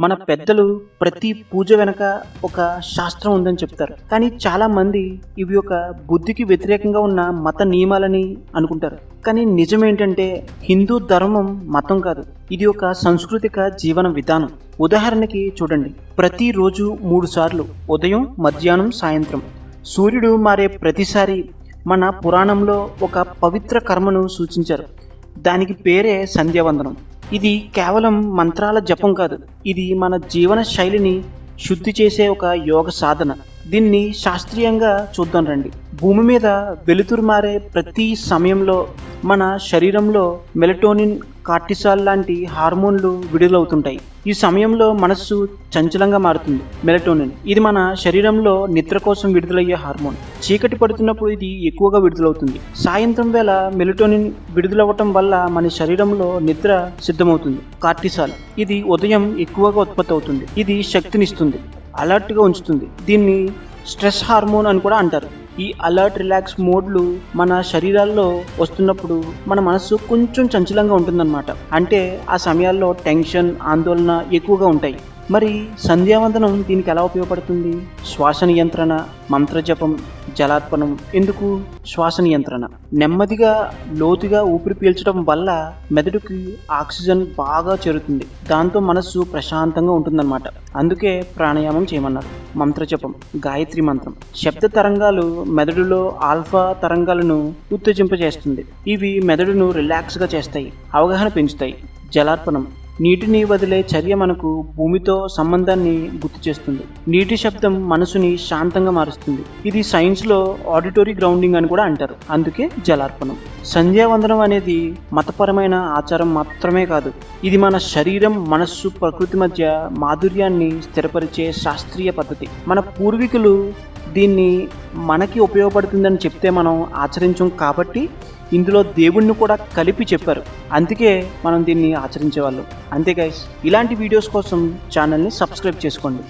మన పెద్దలు ప్రతి పూజ వెనక ఒక శాస్త్రం ఉందని చెప్తారు. కానీ చాలా మంది ఇవి ఒక బుద్ధికి వ్యతిరేకంగా ఉన్న మత నియమాలని అనుకుంటారు. కానీ నిజం ఏంటంటే హిందూ ధర్మం మతం కాదు. ఇది ఒక సాంస్కృతిక జీవన విధానం. ఉదాహరణకి చూడండి. ప్రతిరోజు మూడు సార్లు ఉదయం మధ్యాహ్నం సాయంత్రం. సూర్యుడు మారే ప్రతిసారి మన పురాణంలో ఒక పవిత్ర కర్మను సూచించారు. దానికి పేరే సంధ్యావందనం. ఇది కేవలం మంత్రాల జపం కాదు. ఇది మన జీవన శైలిని శుద్ధి చేసే ఒక యోగ సాధన. దీన్ని శాస్త్రీయంగా చూద్దాం రండి. భూమి మీద వెలుతురు మారే ప్రతి సమయంలో మన శరీరంలో మెలటోనిన్ కార్టిసాల్ లాంటి హార్మోన్లు విడుదలవుతుంటాయి. ఈ సమయంలో మనస్సు చంచలంగా మారుతుంది మెలటోనిన్. ఇది మన శరీరంలో నిద్ర కోసం విడుదలయ్యే హార్మోన్. చీకటి పడుతున్నప్పుడు ఇది ఎక్కువగా విడుదలవుతుంది. సాయంత్రం వేళ మెలటోనిన్ విడుదలవ్వటం వల్ల మన శరీరంలో నిద్ర సిద్ధమవుతుంది. కార్టిసాల్. ఇది ఉదయం ఎక్కువగా ఉత్పత్తి అవుతుంది. ఇది శక్తినిస్తుంది అలర్ట్గా ఉంచుతుంది. దీన్ని స్ట్రెస్ హార్మోన్ అని కూడా అంటారు. ఈ అలర్ట్ రిలాక్స్ మోడ్లు మన శరీరాల్లో వస్తున్నప్పుడు మన మనసు కొంచెం చంచలంగా ఉంటుందన్నమాట. అంటే ఆ సమయాల్లో టెన్షన్ ఆందోళన ఎక్కువగా ఉంటాయి. మరి సంధ్యావందనం దీనికి ఎలా ఉపయోగపడుతుంది? శ్వాస నియంత్రణ మంత్రజపం జలార్పణం ఎందుకు? శ్వాస నియంత్రణ. నెమ్మదిగా లోతుగా ఊపిరి పీల్చడం వల్ల మెదడుకి ఆక్సిజన్ బాగా చేరుతుంది. దాంతో మనస్సు ప్రశాంతంగా ఉంటుందన్నమాట. అందుకే ప్రాణాయామం చేయమన్నారు. మంత్రజపం గాయత్రి మంత్రం. శబ్ద తరంగాలు మెదడులో ఆల్ఫా తరంగాలను ఉత్తేజింపజేస్తుంది. ఇవి మెదడును రిలాక్స్గా చేస్తాయి అవగాహన పెంచుతాయి. జలార్పణం నీటిని వదిలే చర్య మనకు భూమితో సంబంధాన్ని గుర్తు చేస్తుంది నీటి శబ్దం మనసుని శాంతంగా మారుస్తుంది. ఇది సైన్స్లో ఆడిటోరీ గ్రౌండింగ్ అని కూడా అంటారు. అందుకే జలార్పణం. సంధ్యావందనం అనేది మతపరమైన ఆచారం మాత్రమే కాదు. ఇది మన శరీరం మనస్సు ప్రకృతి మధ్య మాధుర్యాన్ని స్థిరపరిచే శాస్త్రీయ పద్ధతి. మన పూర్వీకులు దీన్ని మనకి ఉపయోగపడుతుందని చెప్తే మనం ఆచరించం కాబట్టి ఇందులో దేవుణ్ణి కూడా కలిపి చెప్పారు. అందుకే మనం దీన్ని ఆచరించేవాళ్ళం. అంతే గైస్ ఇలాంటి వీడియోస్ కోసం ఛానల్ని సబ్స్క్రైబ్ చేసుకోండి.